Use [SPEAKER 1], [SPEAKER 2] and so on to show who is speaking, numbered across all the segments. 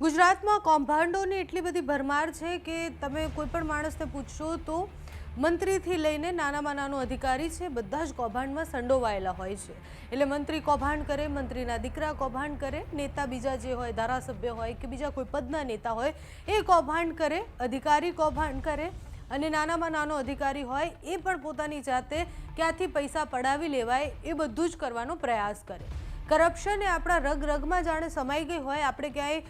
[SPEAKER 1] ગુજરાતમાં કૌભાંડોની એટલી બધી ભરમાર છે કે તમે કોઈ પણ માણસને પૂછશો તો મંત્રીથી લઈને નાનામાં નાનો અધિકારી છે, બધા જ કૌભાંડમાં સંડોવાયેલા હોય છે. એટલે મંત્રી કૌભાંડ કરે, મંત્રીના દીકરા કૌભાંડ કરે, નેતા બીજા જે હોય, ધારાસભ્ય હોય કે બીજા કોઈ પદના નેતા હોય, એ કૌભાંડ કરે, અધિકારી કૌભાંડ કરે અને નાનામાં નાનો અધિકારી હોય, એ પણ પોતાની જાતે ક્યાંથી પૈસા પડાવી લેવાય એ બધું જ કરવાનો પ્રયાસ કરે. કરપ્શન એ આપણા રગ રગમાં જાણે સમાઈ ગઈ હોય, આપણે ક્યાંય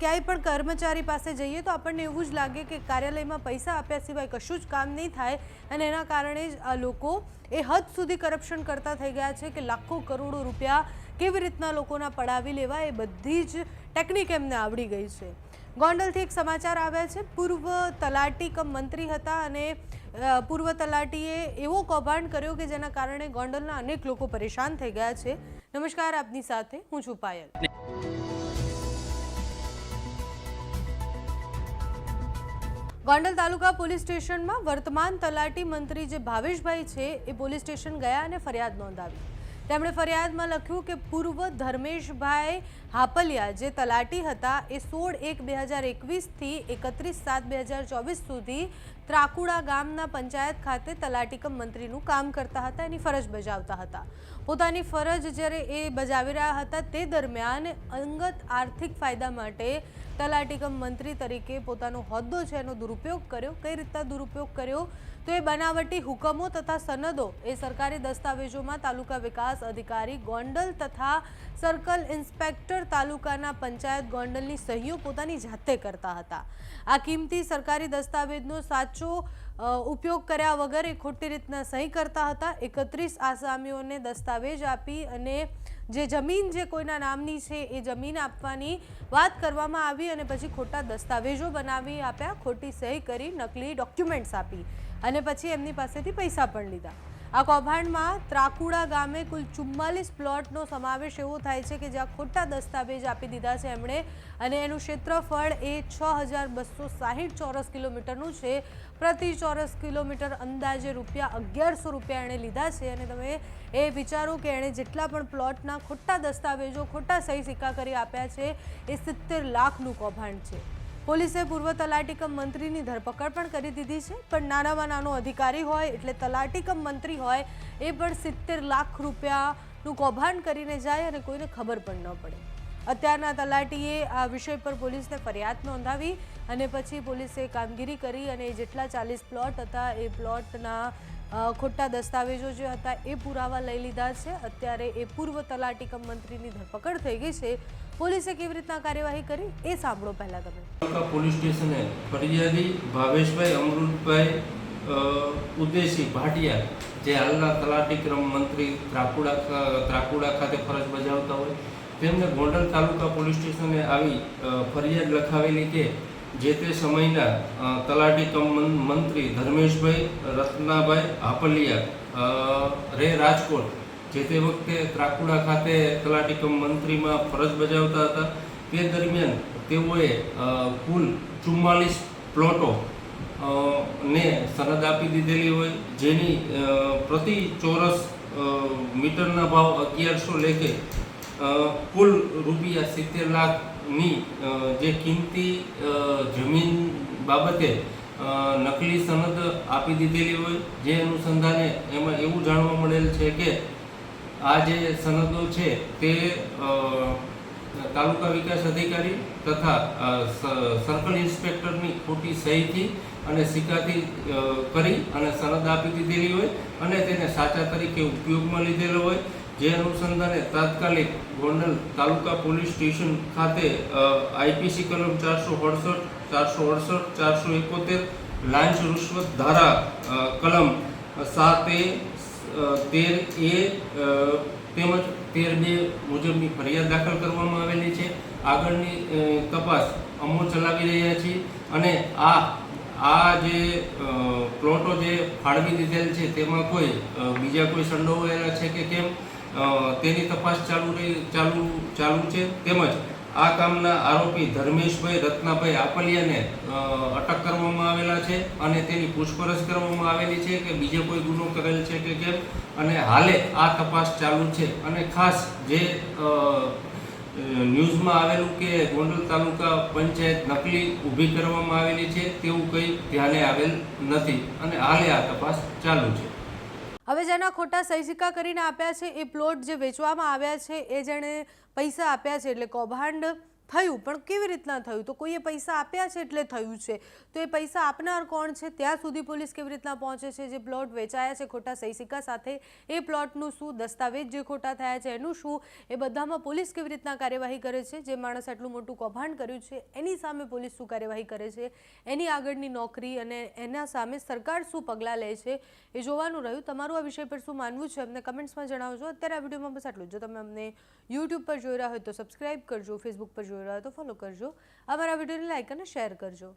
[SPEAKER 1] ક્યાંય પણ કર્મચારી પાસે જઈએ તો આપણને એવું જ લાગે કે કાર્યાલયમાં પૈસા આપ્યા સિવાય કશું જ કામ નહીં થાય અને એના કારણે જ આ લોકો એ હદ સુધી કરપ્શન કરતા થઈ ગયા છે કે લાખો કરોડો રૂપિયા કેવી રીતના લોકોના પડાવી લેવા એ બધી જ ટેકનિક એમને આવડી ગઈ છે. ગોંડલથી એક સમાચાર આવ્યા છે. પૂર્વ તલાટી કમ મંત્રી હતા અને પૂર્વ તલાટીએ એવો કૌભાંડ કર્યો કે જેના કારણે ગોંડલના અનેક લોકો પરેશાન થઈ ગયા છે. નમસ્કાર, આપની સાથે હું છું પાયલ. ગોંડલ તાલુકા પોલીસ સ્ટેશનમાં વર્તમાન તલાટી મંત્રી જે ભાવેશભાઈ છે, એ પોલીસ સ્ટેશન ગયા અને ફરિયાદ નોંધાવી. તેમણે ફરિયાદમાં લખ્યું કે પૂર્વ ધર્મેશભાઈ હાપલિયા જે તલાટી હતા, એ સોળ એક બે હજાર એકવીસથી એકત્રીસ સાત બે હજાર ચોવીસ સુધી ત્રાકુડા ગામના પંચાયત ખાતે તલાટીકમ મંત્રીનું કામ કરતા હતા, એની ફરજ બજાવતા હતા. પોતાની ફરજ જ્યારે એ બજાવી રહ્યા હતા, તે દરમિયાન અંગત આર્થિક ફાયદા માટે તલાટીકમ મંત્રી તરીકે પોતાનો હોદ્દો છે, એનો દુરુપયોગ કર્યો. કઈ રીતના દુરુપયોગ કર્યો? તો એ બનાવટી હુકમો તથા સનદો એ સરકારી દસ્તાવેજોમાં તાલુકા વિકાસ અધિકારી ગોંડલ તથા સર્કલ ઇન્સ્પેક્ટર તાલુકાના પંચાયત ગોંડલની સહીઓ પોતાની જાતે કરતા હતા. આ કિંમતી સરકારી દસ્તાવેજનો સાચો અ, ઉપયોગ કર્યા વગર એ ખોટી રીતના સહી કરતા હતા. એકત્રીસ આસામીઓને દસ્તાવેજ આપી અને જે જમીન જે કોઈના નામની છે એ જમીન આપવાની વાત કરવામાં આવી અને પછી ખોટા દસ્તાવેજો બનાવી આપ્યા ખોટી સહી કરી નકલી ડોક્યુમેન્ટ્સ આપી અને પછી એમની પાસેથી પૈસા પણ લીધા. આ કૌભાંડમાં ત્રાકુડા ગામે કુલ ચુમ્માલીસ પ્લોટનો સમાવેશ એવો થાય છે કે જ્યાં ખોટા દસ્તાવેજ આપી દીધા છે એમણે. અને એનું ક્ષેત્રફળ એ છ હજાર બસો સાહીઠ ચોરસ કિલોમીટરનું છે. પ્રતિ ચોરસ કિલોમીટર અંદાજે રૂપિયા અગિયારસો રૂપિયા એણે લીધા છે. અને તમે એ વિચારો કે એણે જેટલા પણ પ્લોટના ખોટા દસ્તાવેજો, ખોટા સહી સિક્કા કરી આપ્યા છે, એ સિત્તેર લાખનું કૌભાંડ છે. પોલીસે પૂર્વ તલાટી કમ મંત્રીની ધરપકડ પણ કરી દીધી છે, પણ નાનામાં નાનો અધિકારી હોય એટલે તલાટી કમ મંત્રી હોય એ પણ સિત્તેર લાખ રૂપિયાનું કૌભાંડ કરીને જાય અને કોઈને ખબર પણ ન પડે. અત્યારના તલાટીએ આ વિષય પર પોલીસને ફરિયાદ નોંધાવી અને પછી પોલીસે કામગીરી કરી અને જેટલા ચાલીસ પ્લોટ હતા એ પ્લોટના ખોટા દસ્તાવેજો જે હતા એ પુરાવા લઈ લીધા છે. અત્યારે એ પૂર્વ તલાટી કમ મંત્રીની ધરપકડ થઈ ગઈ છે. પોલીસે કેવી રીતના કાર્યવાહી કરી એ સાંભળો પહેલા તમે.
[SPEAKER 2] પોલીસ સ્ટેશને ફરિયાદી ભાવેશભાઈ અમૃતભાઈ ઉદેશી ભાટિયા જે હાલના તલાટી ક્રમ મંત્રી ત્રાકુડા ત્રાકુડા ખાતે ફરજ બજાવતા હોય, તેમને ગોંડલ તાલુકા પોલીસ સ્ટેશને આવી ફરિયાદ લખાવેલી કે જે તે સમયના તલાટી કમ મંત્રી ધર્મેશભાઈ રત્નાભાઈ હાપલિયા રે રાજકોટ, જે તે વખતે ત્રાકુડા ખાતે તલાટી કમ મંત્રીમાં ફરજ બજાવતા હતા. તે દરમિયાન તેઓએ કુલ ચુમ્માલીસ પ્લોટો ને સનદ આપી દીધેલી હોય, જેની પ્રતિ ચોરસ મીટરના ભાવ અગિયારસો લેખે કુલ રૂપિયા સિત્તેર લાખની અ, જે કિંમતી જમીન બાબતે નકલી સનદ આપી દીધેલી હોય જે અનુસંધાને એમાં એવું જાણવા મળેલ છે કે આ જે સનદો છે તે તાલુકા વિકાસ અધિકારી તથા સર્કલ ઇન્સ્પેક્ટરની ખોટી સહીથી અને સિક્કાથી કરી અને સનદ આપી દીધેલી હોય અને તેને સાચા તરીકે ઉપયોગમાં લીધેલો હોય. જે અનુસંધાને તાત્કાલિક ગોંડલ તાલુકા પોલીસ સ્ટેશન ખાતે આઈપીસી કલમ ચારસો અડસઠ ચારસો અડસઠ, ચારસો એકોતેર લાંચ રૂશ્વત ધારા કલમ સાત એ તેર એ તેમજ તેર બે મુજબની ફરિયાદ દાખલ કરવામાં આવેલી છે. આગળની તપાસ અમો ચલાવી રહ્યા છીએ અને આ આ જે પ્લોટો જે ફાળવી દીધેલ છે તેમાં કોઈ બીજા કોઈ સંડોવાયેલા છે કે કેમ? તેની તપાસ ચાલુ રહી, ચાલુ ચાલુ છે. તેમજ આ કામના આરોપી ધર્મેશભાઈ, રત્નાભાઈ આપલિયાને અટક કરવામાં આવેલા છે અને તેની પૂછપરછ કરવામાં આવેલી છે કે બીજો કોઈ ગુનો કરેલ છે કે કેમ? અને હાલે આ તપાસ ચાલુ છે. અને ખાસ જે ન્યૂઝમાં આવેલું કે ગોંડલ તાલુકા પંચાયત નકલી ઊભી કરવામાં આવેલી છે, તેવું કંઈ ધ્યાને આવેલ નથી. અને હાલે આ તપાસ ચાલુ છે.
[SPEAKER 1] હવે જેના ખોટા સહી સિક્કા કરીને આપ્યા છે, એ પ્લોટ જે વેચવામાં આવ્યા છે, એ જેણે પૈસા આપ્યા છે, એટલે કૌભાંડ થયું. પણ કેવી રીતના થયું? તો કોઈએ પૈસા આપ્યા છે એટલે થયું છે. તો એ પૈસા આપનાર કોણ છે? ત્યાં સુધી પોલીસ કેવી રીતના પહોંચે છે? જે પ્લોટ વેચાયા છે ખોટા સહી સિક્કા સાથે, એ પ્લોટનું શું દસ્તાવેજ જે ખોટા થયા છે, એનું શું? એ બધામાં પોલીસ કેવી રીતના કાર્યવાહી કરે છે? જે માણસ આટલું મોટું કૌભાંડ કર્યું છે, એની સામે પોલીસ શું કાર્યવાહી કરે છે? એની આગળની નોકરી અને એના સામે સરકાર શું પગલાં લે છે? એ જોવાનું રહ્યું. તમારું આ વિષય પર શું માનવું છે? અમને કમેન્ટ્સમાં જણાવજો. અત્યારે આ વિડીયોમાં બસ આટલું જ. જો તમે અમને યુટ્યુબ પર જોઈ રહ્યા હોય તો સબસ્ક્રાઈબ કરજો ફેસબુક પર જોઈ રહ્યા તો ફોલો કરજો. અમારા વિડીયોને લાઇક અને શેર કરજો.